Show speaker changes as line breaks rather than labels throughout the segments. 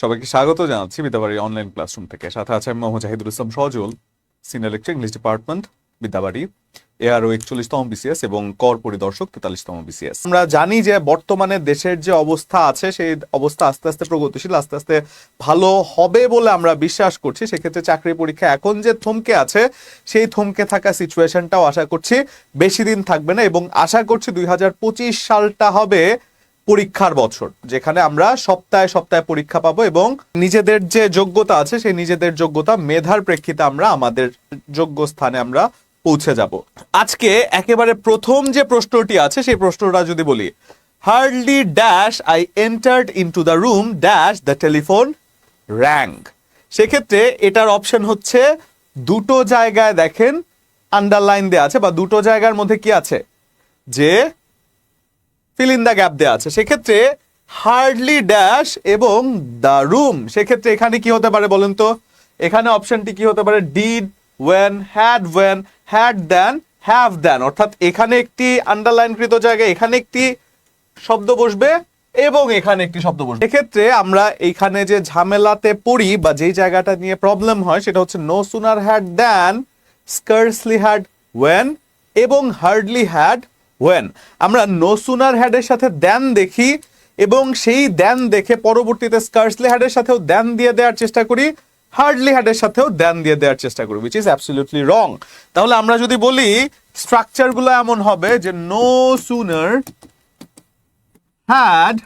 সবাইকে স্বাগত জানাচ্ছি বিদ্যাবাড়ি অনলাইন ক্লাসরুম থেকে। সাথে আছে আমি Mohammad Zahidul Islam Sajal senior lecture English department Bidyabari. ARO একচল্লিশতম বিসিএস এবং কর পরিদর্শক তেতাল্লিশতম বিসিএস আমরা জানি যে বর্তমানে দেশের যে অবস্থা আছে, সেই অবস্থা আস্তে আস্তে প্রগতিশীল, আস্তে আস্তে ভালো হবে বলে আমরা বিশ্বাস করছি। সেক্ষেত্রে চাকরি পরীক্ষা এখন যে থমকে আছে, সেই থমকে থাকা সিচুয়েশনটাও আশা করছি বেশি দিন থাকবে না এবং আশা করছি দুই হাজার পঁচিশ সালটা হবে পরীক্ষার বছর, যেখানে আমরা সপ্তাহে সপ্তাহে পরীক্ষা পাবো এবং নিজেদের যে যোগ্যতা আছে, সেই নিজেদের যোগ্যতা মেধার প্রেক্ষিতে আমরা আমাদের যোগ্য স্থানে আমরা পৌঁছে যাব। আজকে একেবারে প্রথম যে প্রশ্নটি আছে, সেই প্রশ্নটা যদি বলি, hardly dash I entered into the room dash the telephone rang. সেক্ষেত্রে এটার অপশন হচ্ছে, দুটো জায়গায় দেখেন, আন্ডারলাইন দেওয়া আছে বা দুটো জায়গার মধ্যে কি আছে? যে ফিল ইন দ্য গ্যাপ দেওয়া আছে। সেক্ষেত্রে হার্ডলি ড্যাশ এবং দ্য রুম সেক্ষেত্রে এখানে কি হতে পারে বলেন তো? এখানে অপশনটি কি হতে পারে? Did when had when had then have then অর্থাৎ এখানে একটি আন্ডারলাইনকৃত জায়গায় এখানে একটি শব্দ বসবে এবং এখানে একটি শব্দ বসবে। এক্ষেত্রে আমরা এইখানে যে ঝামেলাতে পড়ি বা যেই জায়গাটা নিয়ে প্রবলেম হয়, সেটা হচ্ছে no sooner had then scarcely had when এবং হার্ডলি হ্যাড ওয়েন আমরা নো সুনার হ্যাডের সাথে দেন দেখি এবং সেই দেন দেখে পরবর্তীতে স্কার্সলি হ্যাডের সাথেও দেন দিয়ে দেওয়ার চেষ্টা করি হার্ডলি হ্যাডের সাথেও দেন দিয়ে দেওয়ার চেষ্টা করি উইচ ইজ অ্যাবসলিউটলি রং তাহলে আমরা যদি বলি স্ট্রাকচারগুলো এমন হবে যে নো সুনার হ্যাড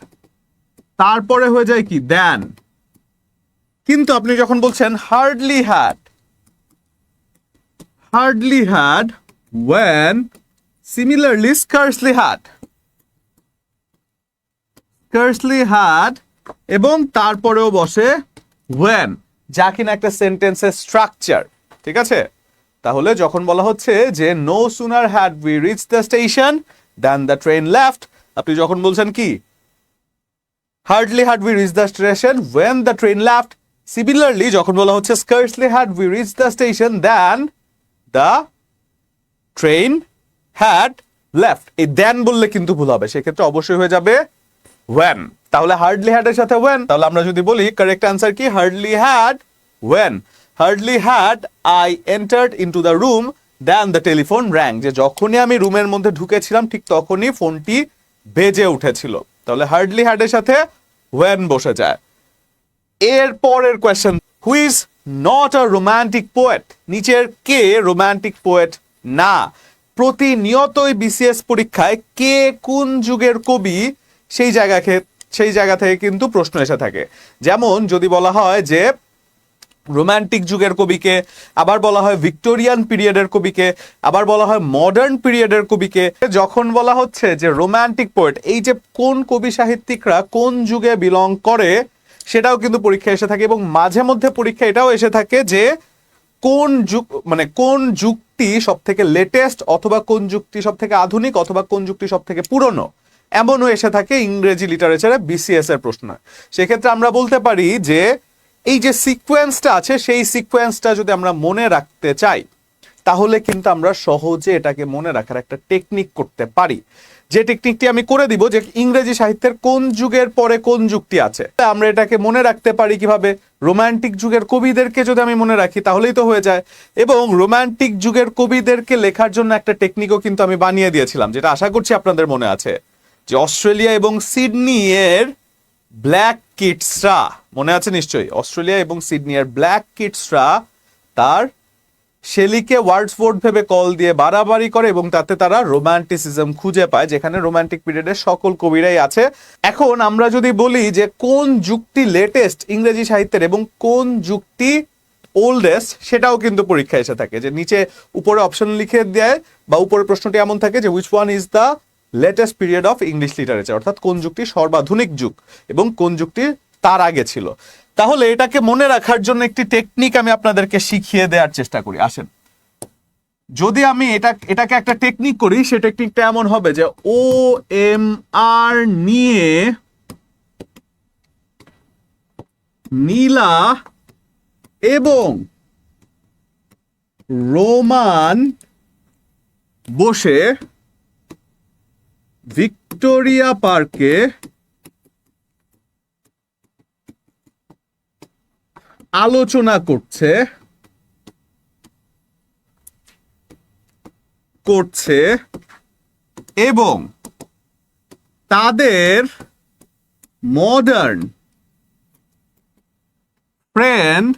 তারপরে হয়ে যায় কি দেন কিন্তু আপনি যখন বলছেন hardly had hardly had when similarly, scarcely had. Scarcely had, এবং তারপরেও বসে when, যা কিনা একটা সেন্টেন্সের স্ট্রাকচার ঠিক আছে? তাহলে যখন বলা হচ্ছে যে no sooner had we reach the station then the train left আপনি যখন বলছেন কি? Hardly had we reach the station when the train left similarly যখন বলা হচ্ছে scarcely had we reach the station then the train had left এই then বললে কিন্তু ভুল হবে। সেক্ষেত্রে অবশ্যই হয়ে যাবে ওয়েন তাহলে হার্ডলি হ্যাড এর সাথে ওয়েন তাহলে আমরা যদি বলি কারেক্ট অ্যান্সার কি? Hardly had when hardly had I entered into the room then the telephone rang যে যখনই আমি রুমের মধ্যে ঢুকেছিলাম, ঠিক তখনই ফোনটি বেজে উঠেছিল। তাহলে হার্ডলি হ্যাড এর সাথে ওয়েন বসে যায়। এর পরের question who's not a romantic poet নিচের কে রোমান্টিক পোয়েট না। প্রতিনিয়তই বিসিএস পরীক্ষায় কে কোন যুগের কবি সেই জায়গাকে সেই জায়গা থেকে কিন্তু প্রশ্ন এসে থাকে। যেমন যদি বলা হয় যে, রোমান্টিক যুগের কবিকে, আবার বলা হয় ভিক্টোরিয়ান পিরিয়ডের কবিকে, আবার বলা হয় মডার্ন পিরিয়ডের কবিকে, যখন বলা হচ্ছে যে রোম্যান্টিক পোয়েট, এই যে কোন কবি সাহিত্যিকরা কোন যুগে বিলং করে, সেটাও কিন্তু পরীক্ষায় এসে থাকে এবং মাঝে মধ্যে পরীক্ষা এটাও এসে থাকে যে কোন যুগ মানে কোন যুগটি সব থেকে লেটেস্ট অথবা কোন যুক্তি সব থেকে আধুনিক অথবা কোন যুক্তি সব থেকে পুরনো? এমনও এসে থাকে ইংরেজি লিটারেচারে বিসিএস এর প্রশ্ন। সেক্ষেত্রে আমরা বলতে পারি যে, এই যে সিকোয়েন্সটা আছে, সেই সিকোয়েন্সটা যদি আমরা মনে রাখতে চাই তাহলে কিন্তু আমরা সহজে এটাকে মনে রাখার একটা টেকনিক করতে পারি। যে টেকনিকটি আমি করে দিব যে ইংরেজি সাহিত্যের কোন যুগের পরে কোন যুগটি আছে আমরা এটাকে মনে রাখতে পারি কীভাবে? রোমান্টিক যুগের কবিদেরকে যদি আমি মনে রাখি, তাহলেই তো হয়ে যায়। এবং রোমান্টিক যুগের কবিদেরকে লেখার জন্য একটা টেকনিকও কিন্তু আমি বানিয়ে দিয়েছিলাম, যেটা আশা করছি আপনাদের মনে আছে। যে অস্ট্রেলিয়া এবং সিডনি এর ব্ল্যাক কিডসরা, মনে আছে নিশ্চয়ই? অস্ট্রেলিয়া এবং সিডনি এর ব্ল্যাক কিটসরা তার শেলিকে ওয়ার্ডসফোর্ড ভেবে কল দিয়ে বাড়াবাড়ি করে এবং তাতে তারা রোমান্টিসিজম খুঁজে পায়, যেখানে রোমান্টিক পিরিয়ডের সকল কবিরাই আছে। এখন আমরা যদি বলি যে কোন যুক্তি লেটেস্ট ইংরেজি সাহিত্যের এবং কোন যুক্তি ওল্ডেস্ট সেটাও কিন্তু পরীক্ষায় এসে থাকে। যে নিচে উপরে অপশন লিখে দেয় বা উপরে প্রশ্নটি এমন থাকে যে which one is the latest period of English literature অর্থাৎ কোন যুক্তি সর্বাধুনিক যুগ এবং কোন যুগটি তার আগে ছিল। তাহলে এটাকে মনে রাখার জন্য একটি টেকনিক আমি আপনাদেরকে শিখিয়ে দেওয়ার চেষ্টা করি। আসেন। যদি আমি এটা, এটাকে একটা টেকনিক করি, সে টেকনিকটা এমন হবে যে ও এম আর নিয়ে নীলা এবং রোমান বসে ভিক্টোরিয়া পার্কে আলোচনা করছে করছে এবং তাদের মডার্ন ফ্রেন্ড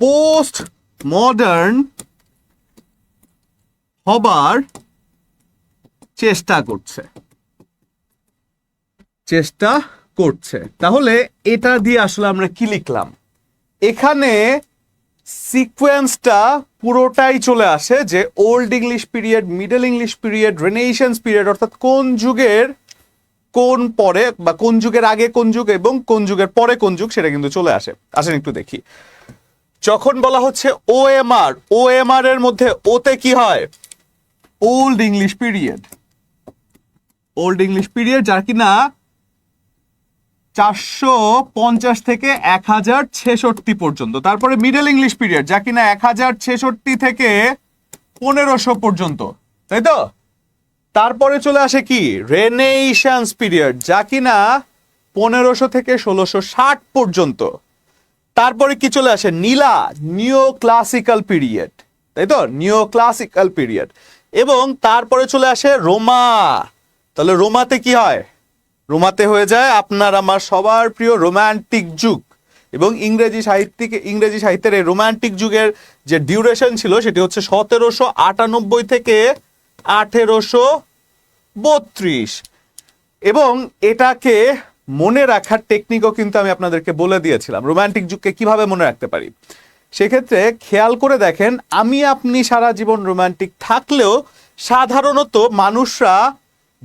পোস্ট মডার্ন হবার চেষ্টা করছে। চেষ্টা করছে। তাহলে এটা দিয়ে আসলে আমরা কি লিখলাম? এখানে সিকোয়েন্সটা পুরোটাই চলে আসে যে old English period middle English period renaissance period অর্থাৎ কোন যুগের কোন পরে বা কোন যুগের আগে কোন যুগ এবং কোন যুগের পরে কোন যুগ সেটা কিন্তু চলে আসে। আসেন একটু দেখি। যখন বলা হচ্ছে ও এম আর ও এম আর এর মধ্যে ওতে কি হয়? Old English period old English period যার কিনা চারশো পঞ্চাশ থেকে এক হাজার ছেষট্টি পর্যন্ত। তারপরে মিডল ইংলিশ পিরিয়ড যা কিনা এক হাজার ছেষট্টি থেকে পনেরোশো পর্যন্ত। তাই তো? তারপরে চলে আসে কি? রেনেশনস পিরিয়ড যা কিনা পনেরোশো থেকে ষোলোশো ষাট পর্যন্ত। তারপরে কি চলে আসে? নীলা নিও ক্লাসিক্যাল পিরিয়ড তাই তো? নিও ক্লাসিক্যাল পিরিয়ড এবং তারপরে চলে আসে রোমা তাহলে রোমাতে কি হয়? রোমাতে হয়ে যায় আপনার আমার সবার প্রিয় রোম্যান্টিক যুগ। এবং ইংরেজি সাহিত্যিক, ইংরেজি সাহিত্যের এই রোমান্টিক যুগের যে ডিউরেশন ছিল সেটি হচ্ছে সতেরোশো আটানব্বই থেকে আঠেরোশো বত্রিশ। এবং এটাকে মনে রাখার টেকনিকও কিন্তু আমি আপনাদেরকে বলে দিয়েছিলাম রোম্যান্টিক যুগকে কীভাবে মনে রাখতে পারি। সেক্ষেত্রে খেয়াল করে দেখেন, আমি আপনি সারা জীবন রোম্যান্টিক থাকলেও সাধারণত মানুষরা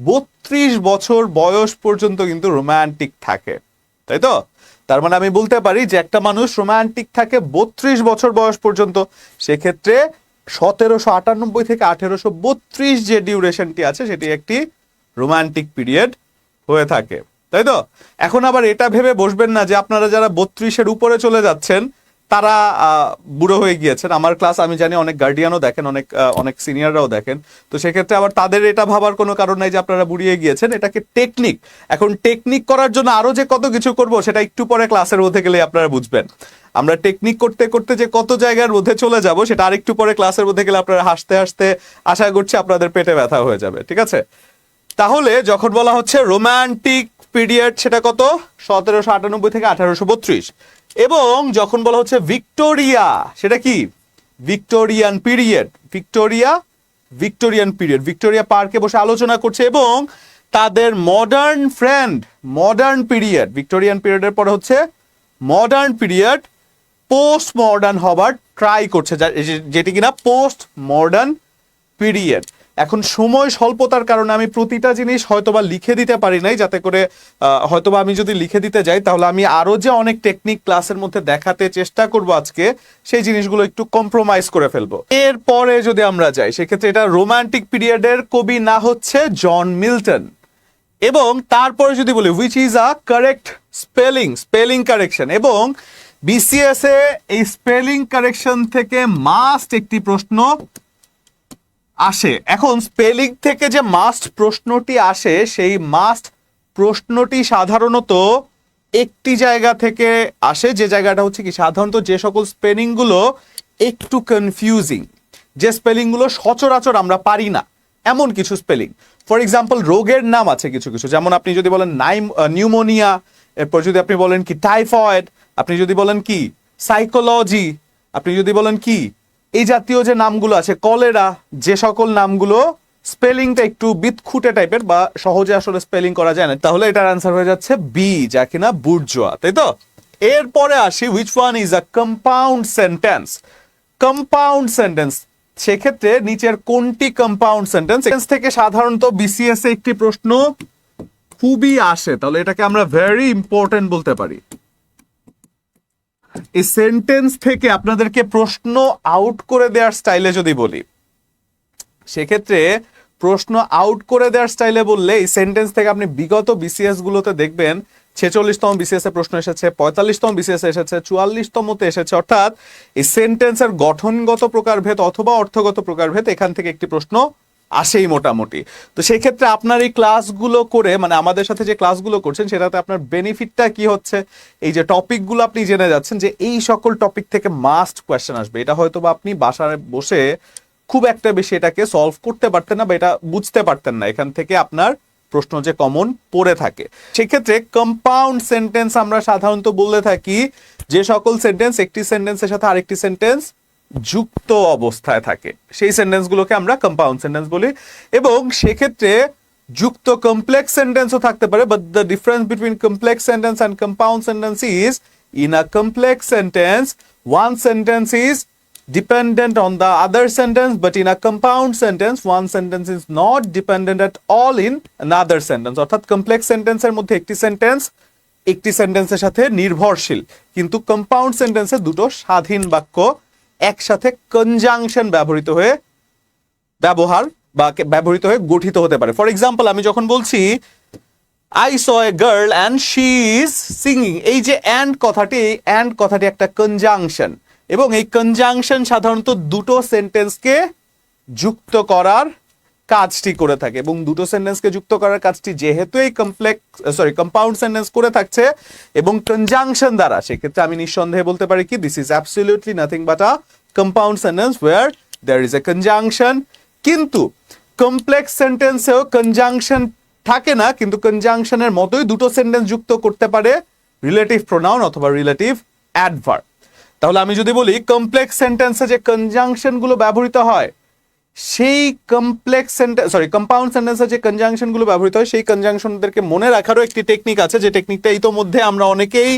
বত্রিশ বছর বয়স পর্যন্ত কিন্তু রোমান্টিক থাকে, তাই তো? তার মানে আমি বলতে পারি যে একটা মানুষ রোমান্টিক থাকে বত্রিশ বছর বয়স পর্যন্ত, সেক্ষেত্রে সতেরোশো আটানব্বই থেকে আঠেরোশো বত্রিশ যে ডিউরেশনটি আছে, সেটি একটি রোমান্টিক পিরিয়ড হয়ে থাকে, তাই তো? এখন আবার এটা ভেবে বসবেন না যে আপনারা যারা বত্রিশের উপরে চলে যাচ্ছেন তারা বুড়ো হয়ে গিয়েছেন। আমার ক্লাস আমি জানি অনেক গার্ডিয়ানও দেখেন, অনেক অনেক সিনিয়ররাও দেখেন। তো সেক্ষেত্রে আবার তাদের এটা ভাবার কোনো কারণ নাই যে আপনারা বুড়িয়ে গিয়েছেন। এটাকে টেকনিক এখন টেকনিক করার জন্য আরও যে কত কিছু করব, সেটা একটু পরে ক্লাসের মধ্যে গেলে আপনারা বুঝবেন। আমরা টেকনিক করতে করতে যে কত জায়গার মধ্যে চলে যাব, সেটা আরেকটু পরে ক্লাসের মধ্যে গেলে আপনারা হাসতে হাসতে আশা করছি আপনাদের পেটে ব্যথা হয়ে যাবে, ঠিক আছে? তাহলে যখন বলা হচ্ছে রোমান্টিক পিরিয়ড সেটা কত? সতেরোশো আটানব্বই থেকে আঠারোশো বত্রিশ। এবং যখন বলা হচ্ছে ভিক্টোরিয়া, সেটা কি? Victorian period. Victoria, Victorian period. Victoria পার্কে বসে আলোচনা করছে এবং তাদের modern friend modern period Victorian পিরিয়ডের পরে হচ্ছে মডার্ন পিরিয়ড পোস্ট মডার্ন হবার ট্রাই করছে যেটি কিনা পোস্ট মডার্ন পিরিয়ড এখন সময় স্বল্পতার কারণে আমি প্রতিটা জিনিস হয়তোবা লিখে দিতে পারি নাই, যাতে করে হয়তোবা আমি যদি লিখে দিতে যাই, তাহলে আমি আরও যে অনেক টেকনিক ক্লাসের মধ্যে দেখাতে চেষ্টা করব আজকে, সেই জিনিসগুলো একটু কম্প্রোমাইজ করে ফেলব। এরপরে যদি আমরা যাই, সেক্ষেত্রে এটা রোমান্টিক পিরিয়ডের কবি না হচ্ছে জন মিল্টন। এবং তারপরে যদি বলি which is a correct spelling spelling correction এবং বিসিএস এ এই স্পেলিং কারেকশন থেকে মাস্ট একটি প্রশ্ন আসে। এখন স্পেলিং থেকে যে মাস্ট প্রশ্নটি আসে, সেই মাস্ট প্রশ্নটি সাধারণত একটি জায়গা থেকে আসে। যে জায়গাটা হচ্ছে কি, সাধারণত যে সকল স্পেলিংগুলো একটু কনফিউজিং যে স্পেলিংগুলো সচরাচর আমরা পারি না, এমন কিছু স্পেলিং ফর এক্সাম্পল রোগের নাম আছে কিছু কিছু। যেমন আপনি যদি বলেন নাইম নিউমোনিয়া, এরপর যদি আপনি বলেন কি টাইফয়েড আপনি যদি বলেন কি সাইকোলজি আপনি যদি বলেন কি এই জাতীয় যে নামগুলো আছে, কলেরা, যে সকল নামগুলো স্পেলিংটা একটু বিৎখুটে টাইপের বা সহজে আসলে স্পেলিং করা যায় না। তাহলে এটার অ্যান্সার হয়ে যাচ্ছে বি যা কিনা বুর্জোয়া, তাই তো? এরপরে আসি which one is a compound sentence compound sentence সেক্ষেত্রে নিচের কোনটি কম্পাউন্ড সেন্টেন্স থেকে সাধারণত বিসিএস এ একটি প্রশ্ন খুবই আসে, তাহলে এটাকে আমরা ভেরি ইম্পর্টেন্ট বলতে পারি। এই সেন্টেন্স থেকে আপনাদেরকে প্রশ্ন আউট করে দেওয়ার স্টাইলে যদি বলি, সেক্ষেত্রে প্রশ্ন আউট করে দেওয়ার স্টাইলে বললে এই সেন্টেন্স থেকে আপনি বিগত বিসিএস গুলোতে দেখবেন, ছেচল্লিশতম বিসিএস এ প্রশ্ন এসেছে, পঁয়তাল্লিশতম বিসিএস এসেছে, চুয়াল্লিশতমতে এসেছে, অর্থাৎ এই সেন্টেন্সের গঠনগত প্রকারভেদ অথবা অর্থগত প্রকারভেদ এখান থেকে একটি প্রশ্ন আসেই মোটামুটি। তো সেই ক্ষেত্রে আপনার এই ক্লাসগুলো করে মানে আমাদের সাথে যে ক্লাসগুলো করছেন, সেটাতে আপনার বেনিফিটটা কি হচ্ছে? এই যে টপিকগুলো আপনি জেনে যাচ্ছেন যে এই সকল টপিক থেকে মাস্ট কোয়েশ্চেন আসবে। এটা হয়তো বা আপনি বাসায় বসে খুব একটা বেশি এটাকে সলভ করতে পারতেন না বা এটা বুঝতে পারতেন না। এখান থেকে আপনার প্রশ্ন যে কমন পড়ে থাকে। সেক্ষেত্রে কম্পাউন্ড সেন্টেন্স আমরা সাধারণত বলে থাকি, যে সকল সেন্টেন্স একটি সেন্টেন্সের সাথে আরেকটি সেন্টেন্স যুক্ত অবস্থায় থাকে। সেই সেন্টেন্সগুলোকে আমরা কম্পাউন্ড সেন্টেন্স বলি এবং সেক্ষেত্রে যুক্ত কমপ্লেক্স সেন্টেন্সও থাকতে পারে but the difference between complex sentence and compound sentence is in a complex sentence one sentence is dependent on the other sentence, but in a compound sentence, one sentence is not dependent at all in another sentence. অর্থাৎ complex সেন্টেন্সের মধ্যে একটি sentence একটি সেন্টেন্সের সাথে নির্ভরশীল। কিন্তু compound সেন্টেন্সে দুটো স্বাধীন বাক্য একসাথে কনজাংশন ব্যবহৃত হয়ে ব্যবহার বা ব্যবহৃত হয়ে গঠিত হতে পারে। ফর এক্সাম্পল আমি যখন বলছি I saw a girl and she is singing এই যে অ্যান্ড কথাটি অ্যান্ড কথাটি একটা কনজাংশন এবং এই কনজাংশন সাধারণত দুটো সেন্টেন্সকে যুক্ত করার কাজটি করে থাকে এবং দুটো সেন্টেন্সকে যুক্ত করার কাজটি যেহেতু এই কমপ্লেক্স সরি কম্পাউন্ড সেন্টেন্স করে থাকছে এবং কনজাংশন দ্বারা, সেক্ষেত্রে আমি নিঃসন্দেহে বলতে পারি কি this is absolutely nothing but a compound sentence where there is a conjunction কিন্তু কমপ্লেক্স সেন্টেন্সেও কনজাংশন থাকে না, কিন্তু কনজাংশনের মতোই দুটো সেন্টেন্স যুক্ত করতে পারে রিলেটিভ প্রোনাউন অথবা রিলেটিভ অ্যাডভার্ব তাহলে আমি যদি বলি কমপ্লেক্স সেন্টেন্সে যে কনজাংশনগুলো ব্যবহৃত হয় সেই কমপ্লেক্স সেন্টেন্স সরি কম্পাউন্ড সেন্টেন্সে যে কনজাংশনগুলো ব্যবহৃত হয়, সেই কনজাংশনদেরকে মনে রাখারও একটি টেকনিক আছে। যে টেকনিকটা ইতোমধ্যে আমরা অনেকেই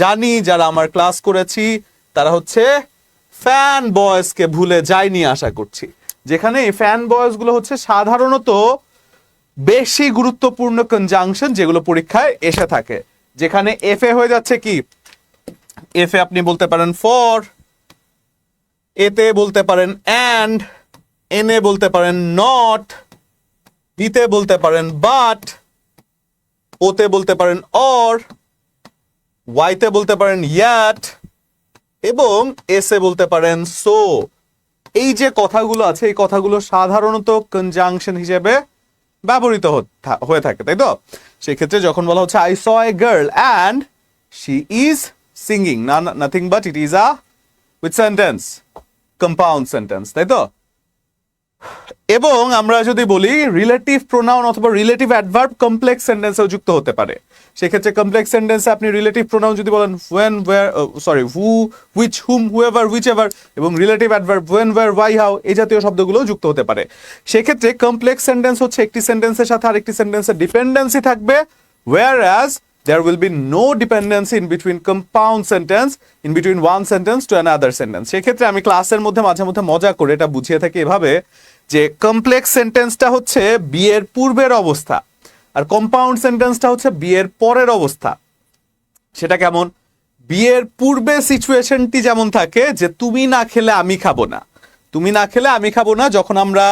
জানি, যারা আমার ক্লাস করেছি, তারা হচ্ছে ফ্যান বয়েসকে ভুলে যায়নি আশা করছি। যেখানে ফ্যান বয়েসগুলো হচ্ছে সাধারণত বেশি গুরুত্বপূর্ণ কনজাংশন যেগুলো পরীক্ষায় এসে থাকে। যেখানে এফ এ হয়ে যাচ্ছে কি? এফ এ আপনি বলতে পারেন ফর এতে বলতে পারেন অ্যান্ড এনে বলতে পারেন নট বিতে বলতে পারেন বাট ওতে বলতে পারেন অর ওয়াইতে বলতে পারেন ইয়াট এবং এসে বলতে পারেন সো এই যে কথাগুলো আছে, এই কথাগুলো সাধারণত কনজাংশন হিসেবে ব্যবহৃত হয়ে থাকে, তাই তো? সেক্ষেত্রে যখন বলা হচ্ছে I saw a girl and she is singing না nothing but it is a with sentence compound sentence তাই তো? এবং আমরা যদি বলি রিলেটিভ প্রোনাউন অথবা রিলেটিভ অ্যাডভার্ব কমপ্লেক্স সেন্টেন্সেও যুক্ত হতে পারে। সেক্ষেত্রে কমপ্লেক্স সেন্টেন্সে আপনি রিলেটিভ প্রোনাউন যদি বলেন when where sorry who which whom whoever whichever এবং relative adverb when where why how এই জাতীয় শব্দগুলো যুক্ত হতে পারে। সেক্ষেত্রে কমপ্লেক্স সেন্টেন্স হচ্ছে একটি সেন্টেন্সের সাথে আরেকটি সেন্টেন্সের ডিপেন্ডেন্সি থাকবে। Where as there will be no dependency in between compound sentence, in between one sentence to another sentence. সেক্ষেত্রে আমি ক্লাসের মধ্যে মাঝে মধ্যে মজা করে এটা বুঝিয়ে থাকি এভাবে যে কমপ্লেক্স সেন্টেন্সটা হচ্ছে বিয়ের পূর্বের অবস্থা আর কম্পাউন্ড সেন্টেন্সটা হচ্ছে বিয়ের পরের অবস্থা। সেটা কেমন? বিয়ের পূর্বে সিচুয়েশনটি যেমন থাকে যে তুমি না খেলে আমি খাব না। তুমি না খেলে আমি খাব না, যখন আমরা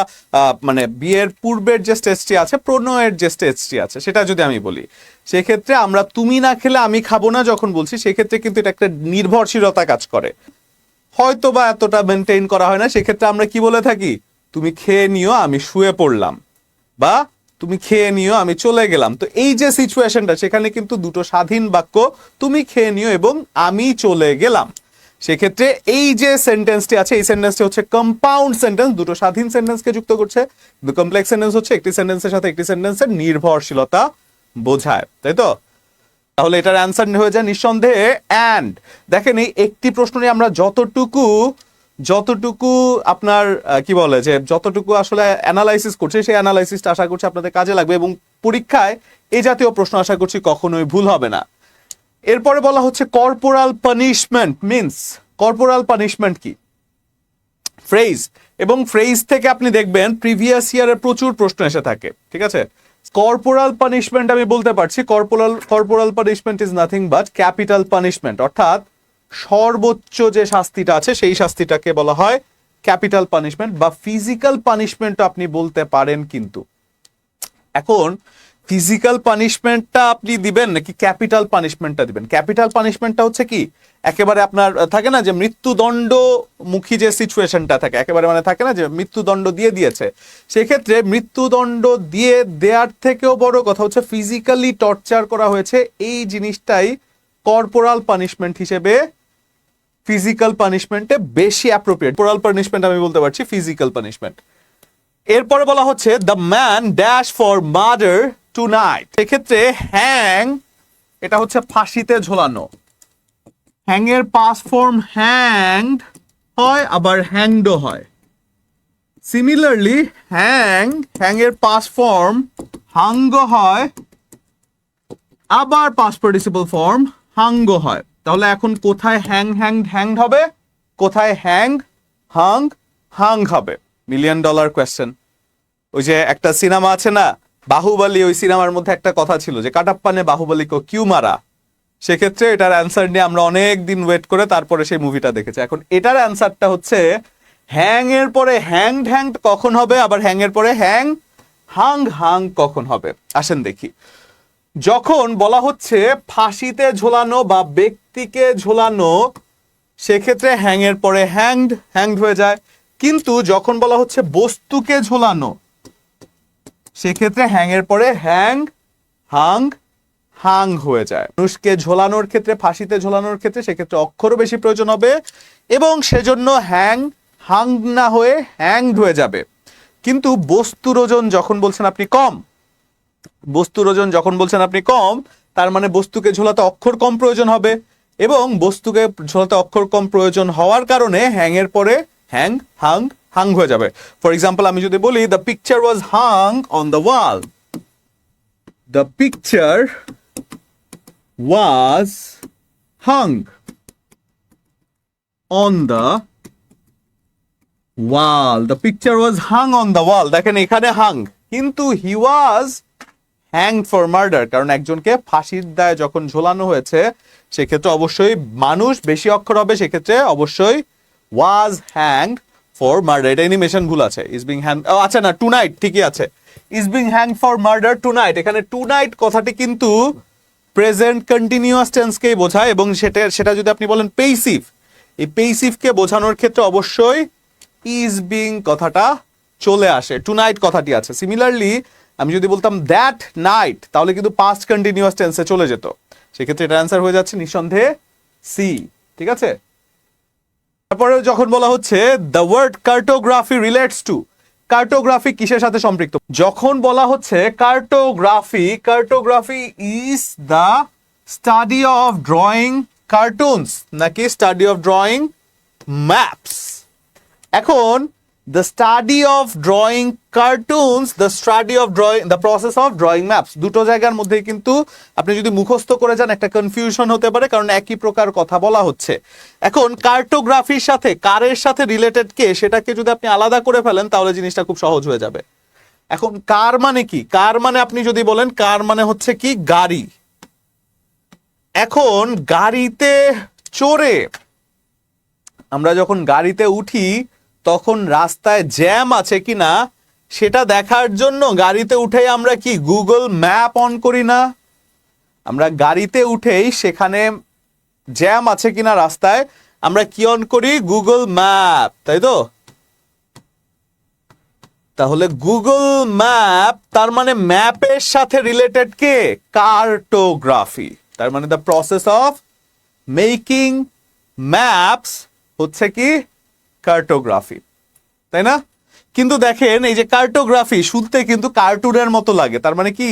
মানে বিয়ের পূর্বের যে স্টেজটি আছে, প্রণয়ের যে স্টেজটি আছে, সেটা যদি আমি বলি, সেক্ষেত্রে আমরা তুমি না খেলে আমি খাব না যখন বলছি, সেক্ষেত্রে কিন্তু এটা একটা নির্ভরশীলতা কাজ করে। হয়তো বা এতটা মেনটেন করা হয় না, সেক্ষেত্রে আমরা কি বলে থাকি? তুমি খেয়ে নিও, আমি শুয়ে পড়লাম। বা তুমি খেয়ে নিও, আমি চলে গেলাম। তো এই যে সিচুয়েশনটা সেখানে কিন্তু দুটো স্বাধীন বাক্য, তুমি খেয়ে নিও এবং আমি চলে গেলাম। সেক্ষেত্রে এই যে সেন্টেন্সটি আছে, এই সেন্টেন্সটি হচ্ছে কম্পাউন্ড সেন্টেন্স দুটো স্বাধীন সেন্টেন্সকে যুক্ত করছে। কমপ্লেক্স সেন্টেন্স হচ্ছে একটি সেন্টেন্সের সাথে একটি সেন্টেন্সের নির্ভরশীলতা বোঝায়, তাই তো? তাহলে এটার অ্যান্সার হয়ে যায় নিঃসন্দেহে অ্যান্ড দেখেন এই একটি প্রশ্ন নিয়ে আমরা যতটুকু যতটুকু আপনার কি বলে যে যতটুকু আসলে অ্যানালাইসিস করছে, সেই অ্যানালাইসিসটা আশা করছি আপনাদের কাজে লাগবে এবং পরীক্ষায় এই জাতীয় প্রশ্ন আশা করছি কখনোই ভুল হবে না। এরপরে বলা হচ্ছে corporal punishment means corporal punishment কি? ফ্রেজ এবং ফ্রেজ থেকে আপনি দেখবেন প্রিভিয়াস ইয়ারে প্রচুর প্রশ্ন এসে থাকে, ঠিক আছে? কর্পোরাল পানিশমেন্ট আমি বলতে পারছি corporal corporal punishment is nothing but capital punishment অর্থাৎ সর্বোচ্চ যে শাস্তিটা আছে, সেই শাস্তিটাকে বলা হয় ক্যাপিটাল পানিশমেন্ট বা ফিজিক্যাল পানিশমেন্ট আপনি বলতে পারেন কিন্তু। এখন ফিজিক্যাল পানিশমেন্টটা আপনি দিবেন নাকি ক্যাপিটাল পানিশমেন্টটা দিবেন? ক্যাপিটাল পানিশমেন্টটা হচ্ছে কি? একেবারে আপনার থাকে না যে মৃত্যুদণ্ড মুখী যে সিচুয়েশনটা থাকে, একেবারে মানে থাকে না যে মৃত্যুদণ্ড দিয়ে দিয়েছে। সেক্ষেত্রে মৃত্যুদণ্ড দিয়ে দেওয়ার থেকেও বড় কথা হচ্ছে ফিজিক্যালি টর্চার করা হয়েছে, এই জিনিসটাই কর্পোরাল পানিশমেন্ট হিসেবে ফিজিক্যাল পানিশমেন্টে বেশি অ্যাপ্রোপ্রিয়েট কর্পোরাল পানিশমেন্ট আমি বলতে পারছি ফিজিক্যাল পানিশমেন্ট এরপরে বলা হচ্ছে the man dash for murder tonight সেক্ষেত্রে হ্যাং এটা হচ্ছে ফাঁসিতে ঝোলানো। হ্যাংয়ের পাস ফর্ম হ্যাংড হয়, আবার হ্যাংডও হয়। সিমিলারলি হ্যাং হ্যাংয়ের পাস ফর্ম হাঙ্গ হয়, আবার পাস পার্টিসিপল ফর্ম হাঙ্গ হয়। তাহলে এখন কোথায় হ্যাং হ্যাং হ্যাংড হবে? কোথায় হ্যাং হাং হাং হবে? মিলিয়ন ডলার কোয়েশ্চেন ওই যে একটা সিনেমা আছে না? বাহুবলী ওই সিনেমার মধ্যে একটা কথা ছিল যে, কাটাপ্পানে বাহুবলীকে কিউ মারা? সেক্ষেত্রে এটার অ্যান্সার নিয়ে আমরা অনেক দিন ওয়েট করে তারপরে সেই মুভিটা দেখেছি। এখন এটার অ্যান্সারটা হচ্ছে হ্যাং এর পরে হ্যাং হ্যাংড কখন হবে? আবার হ্যাং এর পরে হ্যাং হাং হাং কখন হবে? আসেন দেখি। যখন বলা হচ্ছে ফাঁসিতে ঝোলানো বা ব্যক্তিকে ঝোলানো, সেক্ষেত্রে হ্যাংয়ের পরে হ্যাংড হ্যাংড হয়ে যায়। কিন্তু যখন বলা হচ্ছে বস্তুকে ঝোলানো সেক্ষেত্রে হ্যাংয়ের পরে হ্যাং, হাং হাং হয়ে যায়। মানুষকে ঝোলানোর ক্ষেত্রে, ফাঁসিতে ঝোলানোর ক্ষেত্রে সেক্ষেত্রে অক্ষরও বেশি প্রয়োজন হবে এবং সেজন্য হ্যাং, হাং না হয়ে হ্যাংড হয়ে যাবে। কিন্তু বস্তুর ওজন যখন বলছেন আপনি কম, বস্তুর ওজন যখন বলছেন আপনি কম, তার মানে বস্তুকে ঝোলাতে অক্ষর কম প্রয়োজন হবে এবং বস্তুকে ঝোলাতে অক্ষর কম প্রয়োজন হওয়ার কারণে হ্যাং এর পরে হ্যাং, হাং হাং হয়ে যাবে। ফর এক্সাম্পল আমি যদি বলি the picture was hung on the wall the picture was hung on the wall the picture was hung on the wall দেখেন, এখানে হাং কিন্তু he was hanged for murder কারণ একজনকে ফাঁসির দায়ে যখন ঝোলানো হয়েছে, সেক্ষেত্রে অবশ্যই মানুষ বেশি অক্ষর হবে, সেক্ষেত্রে অবশ্যই ওয়াজ হ্যাংড ফর মার্ডার এটা অ্যানিমেশন ভুল আছে ইজ বিং হ্যাং আচ্ছা না টু নাইট ঠিকই আছে is being hang for murder tonight এখানে টু নাইট কথাটি কিন্তু প্রেজেন্ট কন্টিনিউয়াস টেন্সকেই বোঝায় এবং সেটা সেটা যদি আপনি বলেন পেইসিভ এই পেইসিভকে বোঝানোর ক্ষেত্রে অবশ্যই ইজ বিং কথাটা চলে আসে টু নাইট কথাটি আছে। সিমিলারলি আমি যদি বলতাম দ্যাট নাইট তাহলে কিন্তু পাস্ট কন্টিনিউয়াস টেন্সে চলে যেত। সেক্ষেত্রে এটা অ্যান্সার হয়ে যাচ্ছে নিঃসন্দেহে সি ঠিক আছে? তারপরে যখন বলা হচ্ছে the word cartography relates to cartography কিসের সাথে সম্পৃক্ত? যখন বলা হচ্ছে cartography cartography is the study of drawing cartoons নাকি স্টাডি অফ ড্রয়িং ম্যাপস এখন the study of drawing cartoons the study of drawing the process of drawing maps দুটো জায়গার মধ্যে কিন্তু আপনি যদি মুখস্থ করে যান, একটা কনফিউশন হতে পারে, কারণ একই প্রকার কথা বলা হচ্ছে। এখন কার্টোগ্রাফির সাথে, কারের সাথে রিলেটেড কে, সেটাকে যদি আপনি আলাদা করে ফেলেন, তাহলে জিনিসটা খুব সহজ হয়ে যাবে। এখন, কার মানে কি? কার মানে আপনি যদি বলেন, কার মানে হচ্ছে কি? গাড়ি। এখন, গাড়িতে চড়ে, আমরা যখন গাড়িতে উঠি তখন রাস্তায় জ্যাম আছে কিনা সেটা দেখার জন্য গাড়িতে উঠেই আমরা কি গুগল ম্যাপ অন করি না? আমরা গাড়িতে উঠেই সেখানে জ্যাম আছে কিনা রাস্তায় আমরা কি অন করি? গুগল ম্যাপ, তাই তো? তাহলে গুগল ম্যাপ তার মানে ম্যাপের সাথে রিলেটেড কে? কার্টোগ্রাফি। তার মানে the process of making maps হচ্ছে কি? কার্টোগ্রাফি তাই না? কিন্তু দেখেন, এই যে কার্টোগ্রাফি শুনতে কিন্তু কার্টুনের মতো লাগে। তার মানে কি?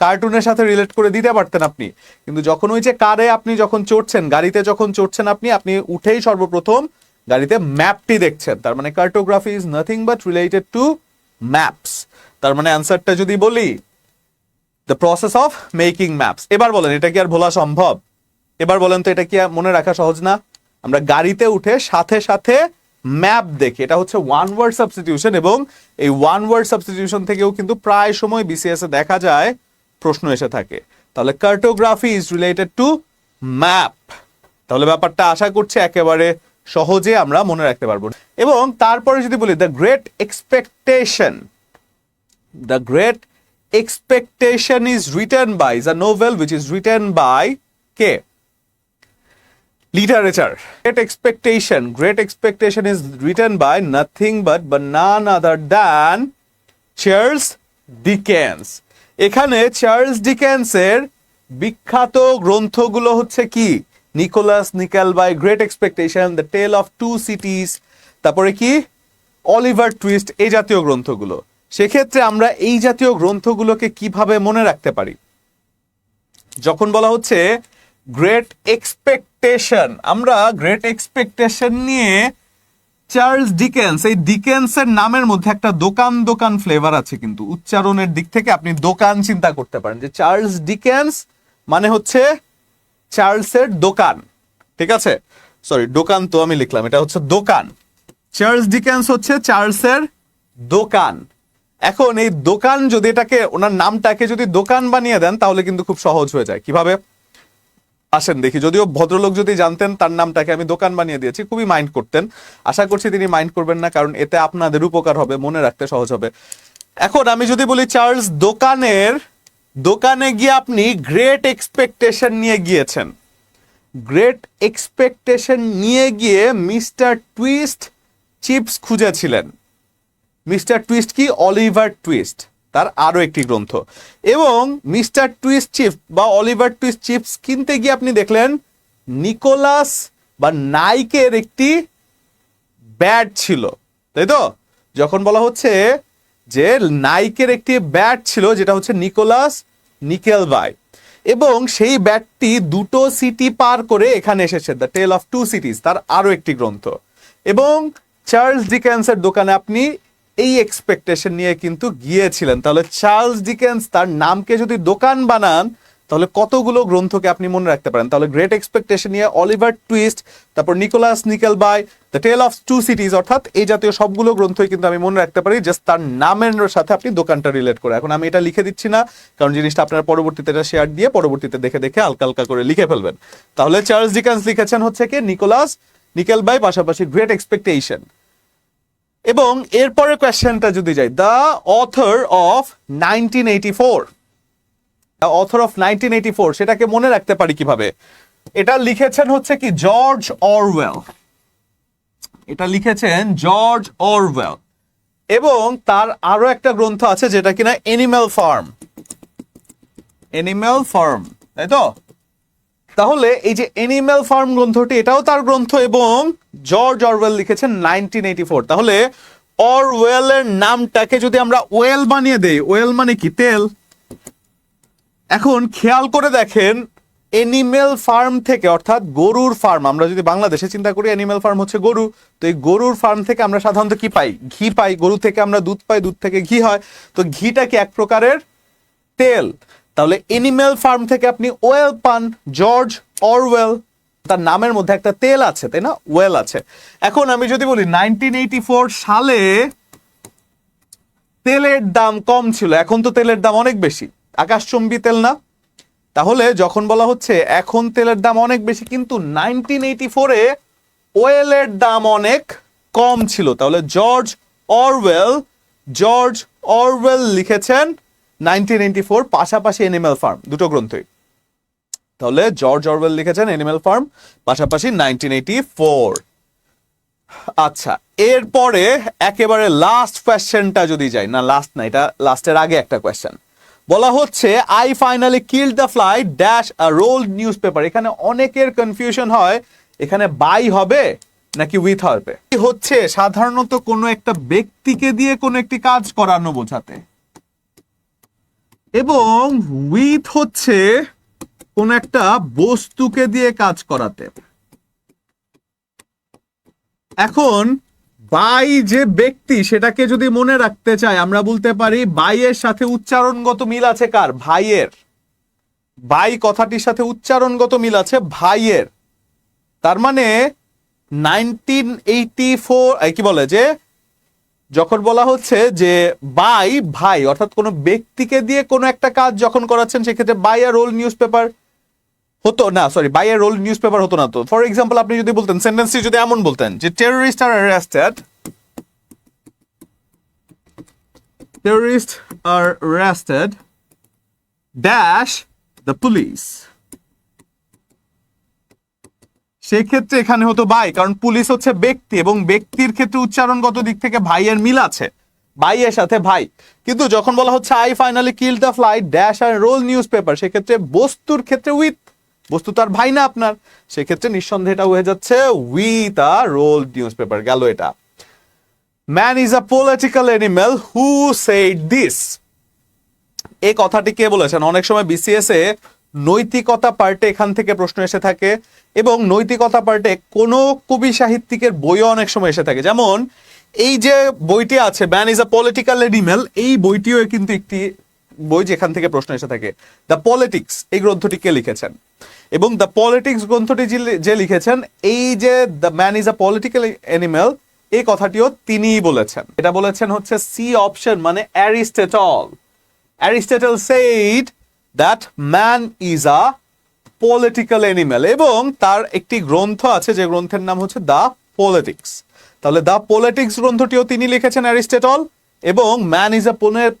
কার্টুনের সাথে রিলেট করে দিতে পারতেন আপনি। কিন্তু যখন ওই যে কারে আপনি যখন চড়ছেন, গাড়িতে যখন চড়ছেন আপনি আপনি উঠেই সর্বপ্রথম গাড়িতে ম্যাপটি দেখছেন। তার মানে cartography is nothing but related to maps তার মানে অ্যান্সারটা যদি বলি the process of making maps এবার বলেন, এটা কি আর ভোলা সম্ভব? এবার বলেন তো এটা কি মনে রাখা সহজ না? আমরা গাড়িতে উঠে সাথে সাথে ম্যাপ দেখি, এটা হচ্ছে ওয়ান ওয়ার্ড সাবস্টিটিউশন এবং এই ওয়ান ওয়ার্ড সাবস্টিটিউশন থেকেও কিন্তু প্রায় সময় বিসিএস দেখা যায়, প্রশ্ন এসে থাকে। তাহলে cartography is related to map তাহলে ব্যাপারটা আশা করছি একেবারে সহজে আমরা মনে রাখতে পারব। এবং তারপরে যদি বলি the great expectation the great expectation is written by is a novel which is written by K? Literature great expectation. Great expectation is written by nothing but but none other than Charles Dickens এখানে Charles ডিকেন্সের বিখ্যাত গ্রন্থগুলো হচ্ছে কি? Nicholas Nickleby great expectation the tale of two cities তারপরে কি? Oliver twist এই জাতীয় গ্রন্থগুলো। সেক্ষেত্রে আমরা এই জাতীয় গ্রন্থগুলোকে কীভাবে মনে রাখতে পারি? যখন বলা হচ্ছে গ্রেট এক্সপেকটেশন আমরা গ্রেট এক্সপেকটেশন নিয়ে চার্লস ডিকেন্স এই ডিকেন্সের নামের মধ্যে একটা দোকান দোকান ফ্লেভার আছে কিন্তু। উচ্চারণের দিক থেকে আপনি দোকান চিন্তা করতে পারেন যে চার্লস ডিকেন্স মানে হচ্ছে চার্লসের দোকান। ঠিক আছে? সরি দোকান তো আমি লিখলাম, এটা হচ্ছে দোকান। চার্লস ডিকেন্স হচ্ছে চার্লসের দোকান। এখন এই দোকান যদি এটাকে, ওনার নামটাকে যদি দোকান বানিয়ে দেন, তাহলে কিন্তু খুব সহজ হয়ে যায়। কীভাবে? আসেন দেখি, যদিও ভদ্রলোক যদি জানতেন তার নামটাকে আমি দোকান বানিয়ে দিয়েছি, খুবই মাইন্ড করতেন। আশা করছি তিনি মাইন্ড করবেন না, কারণ এতে আপনাদের উপকার হবে, মনে রাখতে সহজ হবে। এখন আমি যদি বলি, চার্লস, দোকানের, দোকানে গিয়ে আপনি গ্রেট এক্সপেকটেশন নিয়ে গিয়েছেন। গ্রেট এক্সপেকটেশন নিয়ে গিয়ে মিস্টার টুইস্ট চিপস খুঁজেছিলেন। মিস্টার টুইস্ট কি? Oliver Twist. তার আরও একটি গ্রন্থ। এবং মিস্টার টুইস্ট চিপস বা অলিভার টুইস্ট চিপস কিনতে গিয়ে আপনি দেখলেন, নিকোলাস বা নাইকের একটি ব্যাট ছিল। তাই তো? যখন বলা হচ্ছে যে নাইকের একটি ব্যাট ছিল, যেটা হচ্ছে নিকোলাস নিকেল বাই এবং সেই ব্যাটটি দুটো সিটি পার করে এখানে এসেছে, the tale of two cities, তার আরও একটি গ্রন্থ। এবং চার্লস ডিকেন্সের দোকানে আপনি এই এক্সপেকটেশন নিয়ে কিন্তু গিয়েছিলেন। তাহলে চার্লস ডিকেন্স তার নামকে যদি দোকান বানান, তাহলে কতগুলো গ্রন্থকে আপনি মনে রাখতে পারেন? তাহলে গ্রেট এক্সপেকটেশন নিয়ে অলিভার টুইস্ট তারপর Nicholas Nickleby the tale of two cities অর্থাৎ এই জাতীয় সবগুলো গ্রন্থই কিন্তু আমি মনে রাখতে পারি জাস্ট তার নামের সাথে আপনি দোকানটা রিলেট করে। এখন আমি এটা লিখে দিচ্ছি না, কারণ জিনিসটা আপনার পরবর্তীতে এটা শেয়ার দিয়ে পরবর্তীতে দেখে দেখে হালকা হালকা করে লিখে ফেলবেন। তাহলে চার্লস ডিকেন্স লিখেছেন হচ্ছে কি? নিকোলাস নিকেল বাই পাশাপাশি গ্রেট এক্সপেকটেশন এবং এরপরে কোয়েশ্চেনটা যদি যাই the author of nineteen eighty four author of nineteen eighty four সেটাকে মনে রাখতে পারি কীভাবে? এটা লিখেছেন হচ্ছে কি জর্জ অরওয়েল এটা লিখেছেন জর্জ অরওয়েল এবং তার আরও একটা গ্রন্থ আছে যেটা কিনা এনিম্যাল ফার্ম এনিম্যাল ফার্ম তাই তো? তাহলে এই যে এনিম্যাল ফার্ম গ্রন্থটি, এটাও তার গ্রন্থ এবং জর্জ অরওয়েল লিখেছেন নাইনটিন এইটি ফোর তাহলে অরওয়েলের নামটাকে যদি আমরা ওয়েল বানিয়ে দেই, ওয়েল মানে কি? তেল। এখন খেয়াল করে দেখেন এনিম্যাল ফার্ম থেকে, অর্থাৎ গরুর ফার্ম আমরা যদি বাংলাদেশে চিন্তা করি এনিম্যাল ফার্ম হচ্ছে গরু। তো এই গরুর ফার্ম থেকে আমরা সাধারণত কি পাই? ঘি পাই। গরু থেকে আমরা দুধ পাই, দুধ থেকে ঘি হয়। তো ঘিটা কি এক প্রকারের? তেল। তাহলে এনিম্যাল ফার্ম থেকে আপনি ওয়েল পান জর্জ অরওয়েল তার নামের মধ্যে একটা তেল আছে, তাই না? ওয়েল আছে। এখন আমি যদি বলি নাইনটিন সালে তেলের দাম কম ছিল, এখন তো তেলের দাম অনেক বেশি। আকাশচম্বী তেল না? তাহলে যখন বলা হচ্ছে এখন তেলের দাম অনেক বেশি, কিন্তু নাইনটিন এইটি ফোরে ওয়েলের দাম অনেক কম ছিল। তাহলে জর্জ অরওয়েল জর্জ অরওয়েল লিখেছেন নাইনটিন এইটি ফোর পাশাপাশি এনিম্যাল ফার্ম দুটো গ্রন্থই। তাহলে জর্জ অরওয়েল লিখেছেন এনিম্যাল ফার্ম পাশাপাশি নাইনটিন এইটি ফোর আচ্ছা এরপরে একেবারে লাস্ট কোয়েশ্চেনটা যদি যাই, না লাস্ট না, এটা লাস্টের আগে একটা কোয়েশ্চেন বলা হচ্ছে I finally kill the fly dash a roll newspaper এখানে অনেকের কনফিউশন হয়, এখানে বাই হবে নাকি উইথ হবে? হচ্ছে সাধারণত কোনো একটা ব্যক্তিকে দিয়ে কোনো একটি কাজ করানো বোঝাতে। এবং উইথ হচ্ছে কোন একটা বস্তুকে দিয়ে কাজ করাতে। এখন বাই যে ব্যক্তি, সেটাকে যদি মনে রাখতে চাই, আমরা বলতে পারি বাইয়ের সাথে উচ্চারণগত মিল আছে কার? ভাইয়ের বাই কথাটির সাথে উচ্চারণগত মিল আছে ভাইয়ের তার মানে নাইনটিন এইটি ফোর কি বলে যে যখন বলা হচ্ছে যে বাই ভাই, অর্থাৎ কোনো ব্যক্তিকে দিয়ে কোনো একটা কাজ যখন করাচ্ছেন, সেক্ষেত্রে by R roll newspaper হতো না sorry by a roll newspaper হতো না তো। ফর এক্সাম্পল আপনি যদি বলতেন সেন্টেন্সটি যদি এমন বলতেন যে terrorist are arrested terrorists are arrested, dash the police সেক্ষেত্রে এখানে হতো বাই, কারণ পুলিশ হচ্ছে ব্যক্তি এবং ব্যক্তির ক্ষেত্রে উচ্চারণগত দিক থেকে ভাইয়ের মিল আছে। ভাইয়ের সাথে ভাই। কিন্তু যখন বলা হচ্ছে I finally kill the flight dash are roll newspaper সেক্ষেত্রে বস্তুর ক্ষেত্রে উইথ বস্তু তার ভাই না আপনার। সেক্ষেত্রে নিঃসন্দেহে এটা হয়ে যাচ্ছে with a roll newspaper গেল এটা। Man is a political animal who said this এই কথাটি কে বলেছেন? অনেক সময় বিসিএস এ নৈতিকতা পার্টে এখান থেকে প্রশ্ন এসে থাকে এবং নৈতিকতা পার্টে কোনো কবি সাহিত্যিকের বইও অনেক সময় এসে থাকে। যেমন এই যে বইটি আছে man is a political animal এই বইটিও কিন্তু একটি বই যেখান থেকে প্রশ্ন এসে থাকে দ্য পলিটিক্স এই গ্রন্থটি কে লিখেছেন? এবং দ্য পলিটিক্স গ্রন্থটি যে লিখেছেন, এই যে the man is a political animal এই কথাটিও তিনিই বলেছেন। এটা বলেছেন হচ্ছে সি অপশন মানে Aristotle. Aristotle said that man is a political animal এবং তার একটি গ্রন্থ আছে যে গ্রন্থের নাম হচ্ছে দ্য পলিটিক্স। তাহলে দ্য পলিটিক্স গ্রন্থটিও তিনি লিখেছেন অ্যারিস্টেটল এবং man is a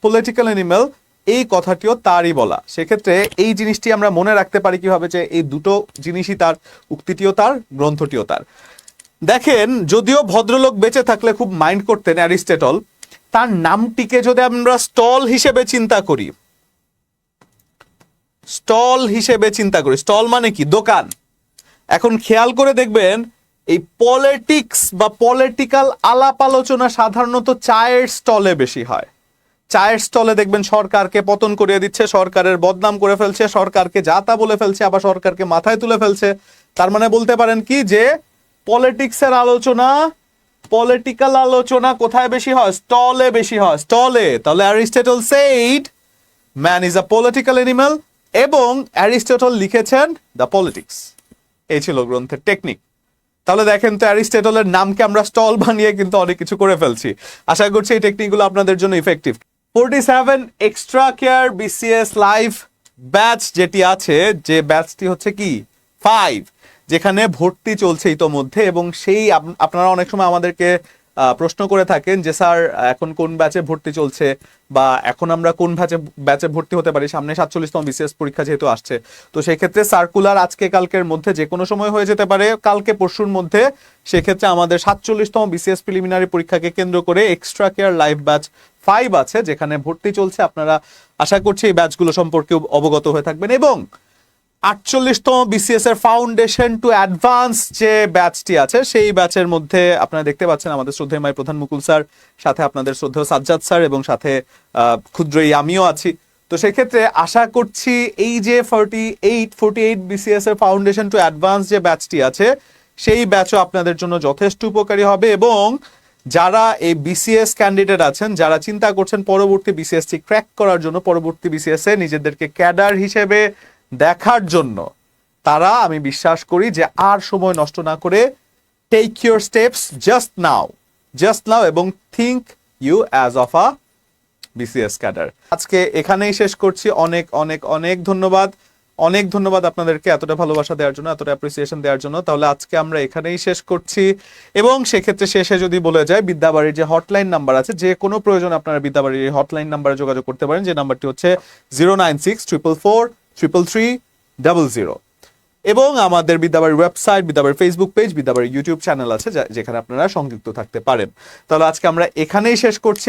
political animal এই কথাটিও তারই বলা। সেক্ষেত্রে এই জিনিসটি আমরা মনে রাখতে পারি কীভাবে যে এই দুটো জিনিসই তার, উক্তিটিও তার, গ্রন্থটিও তার। দেখেন, যদিও ভদ্রলোক বেঁচে থাকলে খুব মাইন্ড করতেন অ্যারিস্টেটল, তার নামটিকে যদি আমরা স্টল হিসেবে চিন্তা করি স্টল হিসেবে চিন্তা করি। স্টল মানে কি? দোকান। এখন খেয়াল করে দেখবেন, এই পলিটিক্স বা পলিটিক্যাল আলাপ আলোচনা সাধারণত চায়ের স্টলে বেশি হয়। চায়ের স্টলে দেখবেন সরকারকে পতন করিয়ে দিচ্ছে, সরকারের বদনাম করে ফেলছে, সরকারকে যা তা বলে ফেলছে, আবার সরকারকে মাথায় তুলে ফেলছে। তার মানে বলতে পারেন কি যে, পলিটিক্সের আলোচনা, পলিটিক্যাল আলোচনা কোথায় বেশি হয়? স্টলে বেশি হয়। স্টলে। তাহলে Aristotle said man is a political animal এবং অ্যারিস্টটল লিখেছেন দ্য পলিটিক্স। এই ছিল গ্রন্থের টেকনিক। তাহলে দেখেন তো অ্যারিস্টটলের নামকে আমরা স্টল বানিয়ে কিন্তু অনেক কিছু করে ফেলছি। আশা করছি এই টেকনিকগুলো আপনাদের জন্য effective forty seven extra care BCS live batch যেটি আছে, যে ব্যাচটি হচ্ছে কি? ফাইভ যেখানে ভর্তি চলছে ইতোমধ্যে এবং সেই আপ- আপনারা অনেক সময় আমাদেরকে প্রশ্ন করে থাকেন যে, স্যার, এখন কোন ব্যাচে ভর্তি চলছে বা এখন আমরা কোন ব্যাচে ব্যাচে ভর্তি হতে পারি? সামনে সাতচল্লিশতম বিসিএস পরীক্ষা যেহেতু আসছে। তো সেক্ষেত্রে সার্কুলার আজকে কালকের মধ্যে যে কোনো সময় হয়ে যেতে পারে। কালকে পরশুর মধ্যে সেক্ষেত্রে আমাদের সাতচল্লিশতম বিসিএস প্রিলিমিনারি পরীক্ষাকে কেন্দ্র করে extra care live batch five আছে, যেখানে ভর্তি চলছে। আপনারা আশা করছি এই ব্যাচগুলো সম্পর্কে অবগত হয়ে থাকবেন এবং আটচল্লিশতম বিসিএস এর ফাউন্ডেশন টু অ্যাডভান্স যে ব্যাচটি আছে, সেই ব্যাচের মধ্যে আপনারা দেখতে পাচ্ছেন আমাদের শ্রদ্ধেয় মাই প্রধান মুকুল স্যার, সাথে আপনাদের শ্রদ্ধেয় সাজ্জাদ স্যার এবং সাথে ক্ষুদ্রই আমিও আছি। তো সেক্ষেত্রে আশা করছি এই যে forty eight forty eight BCS এর ফাউন্ডেশন টু অ্যাডভান্স যে ব্যাচটি আছে, সেই ব্যাচও আপনাদের জন্য যথেষ্ট উপকারী হবে এবং যারা এই বিসিএস ক্যান্ডিডেট আছেন, যারা চিন্তা করছেন পরবর্তী বিসিএস টি ক্র্যাক করার জন্য, পরবর্তী বিসিএস এ নিজেদেরকে ক্যাডার হিসেবে দেখার জন্য। তারা, আমি বিশ্বাস করি যে আর সময় নষ্ট না করে take your steps just now just now এবং think you as of a BCS cadre আজকে এখানেই শেষ করছি। অনেক অনেক অনেক ধন্যবাদ। অনেক ধন্যবাদ আপনাদেরকে এতটা ভালোবাসা দেওয়ার জন্য, এতটা অ্যাপ্রিসিয়েশন দেওয়ার জন্য। তাহলে আজকে আমরা এখানেই শেষ করছি। এবং সেক্ষেত্রে শেষে যদি বলে যায়, বিদ্যাবাড়ির যে হটলাইন নাম্বার আছে, যে কোনো প্রয়োজন আপনারা বিদ্যাবাড়ির হটলাইন নাম্বারে যোগাযোগ করতে পারেন। যে নাম্বারটি হচ্ছে zero nine six triple four triple three double zero এবং আমাদের বিদ্যাবাড়ির ওয়েবসাইট বিদ্যাবাড়ির ফেসবুক পেজ বিদ্যাবাড়ির ইউটিউব চ্যানেল আছে যেখানে আপনারা সংযুক্ত থাকতে পারেন। তাহলে আজকে আমরা এখানেই শেষ করছি।